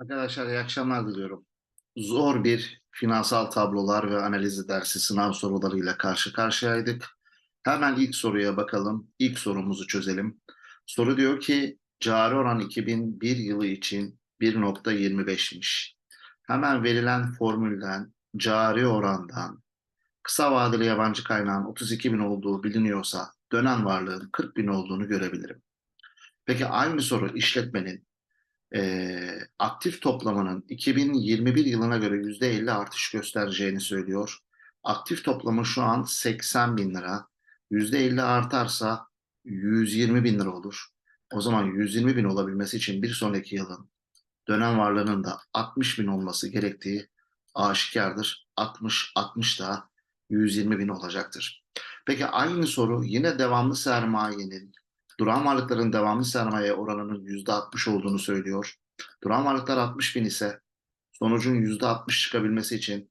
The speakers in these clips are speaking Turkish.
Arkadaşlar iyi akşamlar diliyorum. Zor bir finansal tablolar ve analizi dersi sınav sorularıyla karşı karşıyaydık. Hemen ilk soruya bakalım. İlk sorumuzu çözelim. Soru diyor ki cari oran 2001 yılı için 1.25'miş. Hemen verilen formülden cari orandan kısa vadeli yabancı kaynağın 32 bin olduğu biliniyorsa dönen varlığın 40 bin olduğunu görebilirim. Peki aynı soru işletmenin e, aktif toplamanın 2021 yılına göre %50 artış göstereceğini söylüyor. Aktif toplamı şu an 80 bin lira. %50 artarsa 120 bin lira olur. O zaman 120 bin olabilmesi için bir sonraki yılın dönem varlığının da 60 bin olması gerektiği aşikardır. 60, 60 da 120 bin olacaktır. Peki aynı soru yine devamlı sermayenin duran varlıkların devamlı sermaye oranının %60 olduğunu söylüyor. Duran varlıklar 60 bin ise sonucun %60 çıkabilmesi için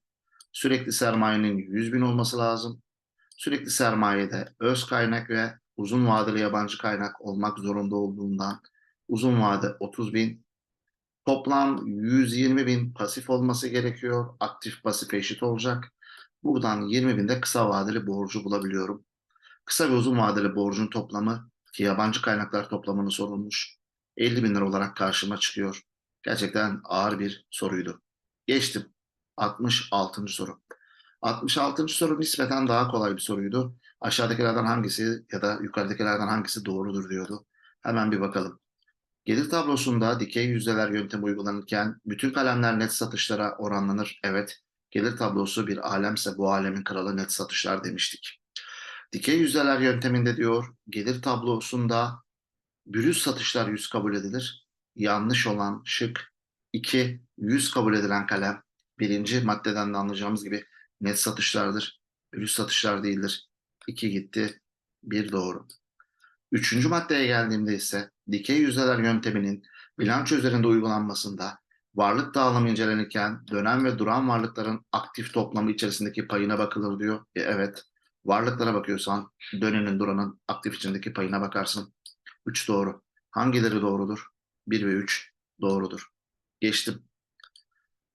sürekli sermayenin 100 bin olması lazım. Sürekli sermayede öz kaynak ve uzun vadeli yabancı kaynak olmak zorunda olduğundan uzun vade 30 bin, toplam 120 bin pasif olması gerekiyor. Aktif pasif eşit olacak. Buradan 20 bin de kısa vadeli borcu bulabiliyorum. Kısa ve uzun vadeli borcun toplamı ki yabancı kaynaklar toplamını sorulmuş 50 bin lira olarak karşıma çıkıyor. Gerçekten ağır bir soruydu. Geçtim. 66. soru. 66. soru nispeten daha kolay bir soruydu. Aşağıdakilerden hangisi ya da yukarıdakilerden hangisi doğrudur diyordu. Hemen bir bakalım. Gelir tablosunda dikey yüzdeler yöntemi uygulanırken bütün kalemler net satışlara oranlanır. Evet, gelir tablosu bir alemse bu alemin kralı net satışlar demiştik. Dikey yüzdeler yönteminde diyor gelir tablosunda bürüz satışlar 100 kabul edilir. Yanlış olan şık 2 100 kabul edilen kalem birinci maddeden de anlayacağımız gibi net satışlardır. Bürüz satışlar değildir. 2 gitti. 1 doğru. Üçüncü maddeye geldiğimde ise dikey yüzdeler yönteminin bilanço üzerinde uygulanmasında varlık dağılımı incelenirken dönem ve duran varlıkların aktif toplamı içerisindeki payına bakılır diyor. E, evet. Varlıklara bakıyorsan dönenin duranın aktif içindeki payına bakarsın. 3 doğru. Hangileri doğrudur? 1 ve 3 doğrudur. Geçtim.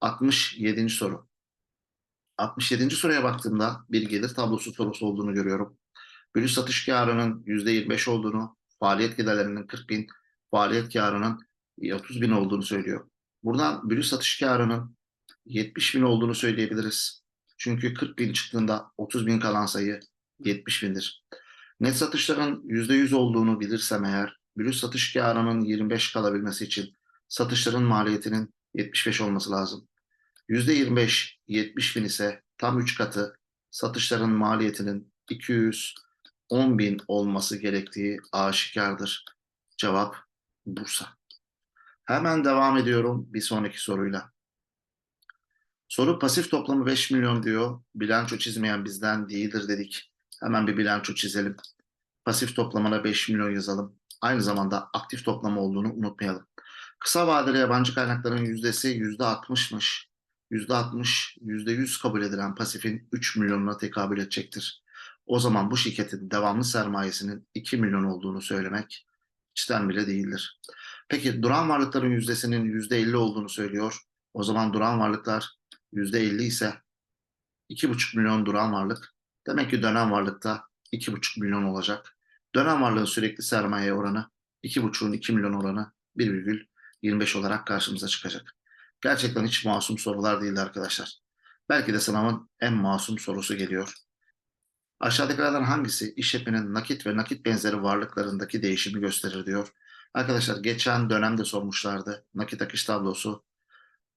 67. soru. 67. soruya baktığımda bir gelir tablosu sorusu olduğunu görüyorum. Bölü satış karının %25 olduğunu, faaliyet giderlerinin 40 bin, faaliyet karının 30 bin olduğunu söylüyor. Buradan bölü satış karının 70 bin olduğunu söyleyebiliriz. Çünkü 40 bin çıktığında 30 bin kalan sayı 70 bindir. Net satışların %100 olduğunu bilirsem eğer, bölü satış karının 25 kalabilmesi için satışların maliyetinin 75 olması lazım. %25 70 bin ise tam 3 katı satışların maliyetinin 210 bin olması gerektiği aşikardır. Cevap Bursa. Hemen devam ediyorum bir sonraki soruyla. Soru pasif toplamı 5 milyon diyor. Bilanço çizmeyen bizden değildir dedik. Hemen bir bilanço çizelim. Pasif toplamına 5 milyon yazalım. Aynı zamanda aktif toplama olduğunu unutmayalım. Kısa vadeli yabancı kaynakların yüzdesi %60'mış. %60, %100 kabul edilen pasifin 3 milyonuna tekabül edecektir. O zaman bu şirketin devamlı sermayesinin 2 milyon olduğunu söylemek içten bile değildir. Peki duran varlıkların yüzdesinin %50 olduğunu söylüyor. O zaman duran varlıklar %50 ise 2,5 milyon duran varlık. Demek ki dönem varlıkta 2,5 milyon olacak. Dönem varlığın sürekli sermaye oranı 2,5'un 2 milyon oranı 1,25 olarak karşımıza çıkacak. Gerçekten hiç masum sorular değildi arkadaşlar. Belki de sınavın en masum sorusu geliyor. Aşağıdakilerden hangisi işletmenin nakit ve nakit benzeri varlıklarındaki değişimi gösterir diyor. Arkadaşlar geçen dönemde sormuşlardı. Nakit akış tablosu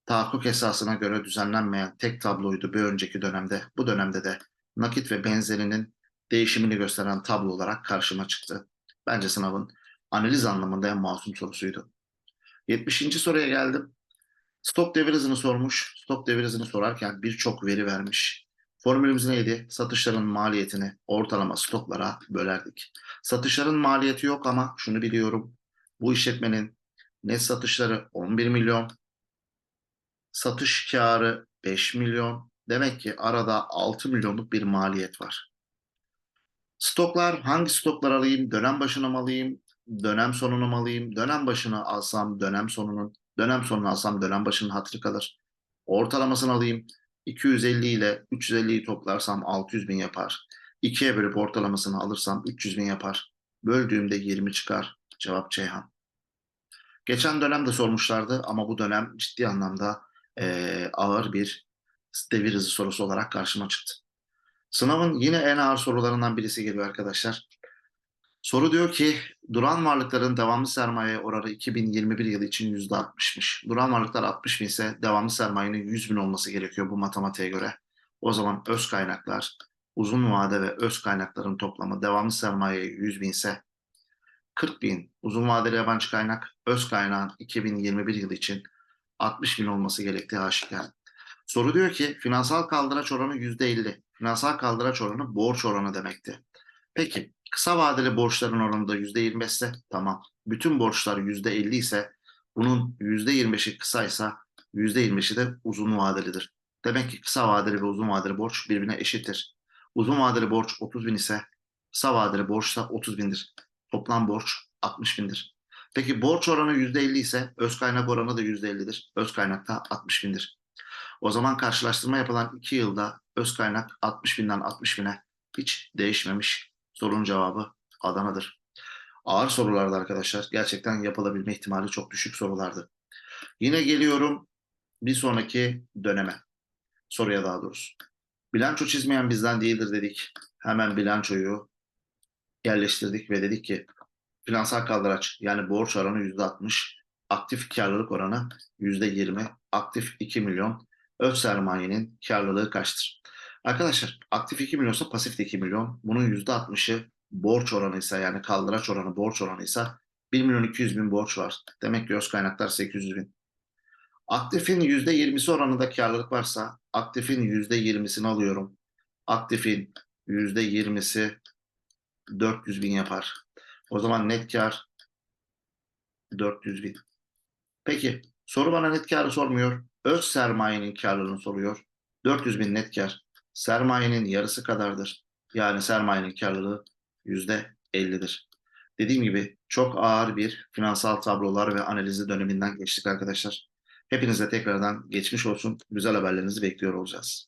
tahakkuk esasına göre düzenlenmeyen tek tabloydu bir önceki dönemde. Bu dönemde de nakit ve benzerinin değişimini gösteren tablo olarak karşıma çıktı. Bence sınavın analiz anlamında en masum sorusuydu. 70. soruya geldim. Stok devir hızını sormuş. Stok devir hızını sorarken birçok veri vermiş. Formülümüz neydi? Satışların maliyetini ortalama stoklara bölerdik. Satışların maliyeti yok ama şunu biliyorum. Bu işletmenin net satışları 11 milyon, satış karı 5 milyon. Demek ki arada 6 milyonluk bir maliyet var. Stoklar hangi stoklar alayım? Dönem başına mı alayım? Dönem sonunu mu alayım? Dönem başına alsam dönem sonunun Dönem sonunu alsam dönem başının hatırı kalır. Ortalamasını alayım. 250 ile 350'yi toplarsam 600 bin yapar. 2'ye bölüp ortalamasını alırsam 300 bin yapar. Böldüğümde 20 çıkar. Cevap Ceyhan. Geçen dönem de sormuşlardı ama bu dönem ciddi anlamda eee, ağır bir devir hızı sorusu olarak karşıma çıktı. Sınavın yine en ağır sorularından birisi geliyor arkadaşlar. Soru diyor ki duran varlıkların devamlı sermaye oranı 2021 yılı için %60'mış. Duran varlıklar 60 bin ise devamlı sermayenin 100 bin olması gerekiyor bu matematiğe göre. O zaman öz kaynaklar, uzun vade ve öz kaynakların toplamı devamlı sermaye 100 bin ise 40 bin uzun vadeli yabancı kaynak, öz kaynağın 2021 yılı için 60 bin olması gerektiği aşikar. Soru diyor ki finansal kaldıraç oranı %50. Finansal kaldıraç oranı borç oranı demekti. Peki kısa vadeli borçların oranı da %25 ise tamam. Bütün borçlar %50 ise bunun %25'i kısaysa %25'i de uzun vadelidir. Demek ki kısa vadeli ve uzun vadeli borç birbirine eşittir. Uzun vadeli borç 30 bin ise kısa vadeli borç da 30 bindir. Toplam borç 60 bindir. Peki borç oranı %50 ise öz kaynak oranı da %50'dir. Öz kaynak da 60 bindir. O zaman karşılaştırma yapılan 2 yılda öz kaynak 60 binden 60 bine hiç değişmemiş. Sorunun cevabı Adana'dır. Ağır sorulardı arkadaşlar. Gerçekten yapılabilme ihtimali çok düşük sorulardı. Yine geliyorum bir sonraki döneme. Soruya daha doğrusu. Bilanço çizmeyen bizden değildir dedik. Hemen bilançoyu yerleştirdik ve dedik ki finansal kaldıraç yani borç oranı %60, aktif karlılık oranı %20, aktif 2 milyon, öz sermayenin karlılığı kaçtır? Arkadaşlar aktif 2 milyonsa pasif de 2 milyon. Bunun %60'ı borç oranıysa yani kaldıraç oranı borç oranıysa 1 milyon 200 bin borç var. Demek ki öz kaynaklar 800 bin. Aktifin %20'si oranında karlılık varsa aktifin %20'sini alıyorum. Aktifin %20'si 400 bin yapar. O zaman net kar 400 bin. Peki soru bana net karı sormuyor. Öz sermayenin karlılığını soruyor. 400 bin net kar sermayenin yarısı kadardır. Yani sermayenin karlılığı %50'dir. Dediğim gibi çok ağır bir finansal tablolar ve analizi döneminden geçtik arkadaşlar. Hepinize tekrardan geçmiş olsun. Güzel haberlerinizi bekliyor olacağız.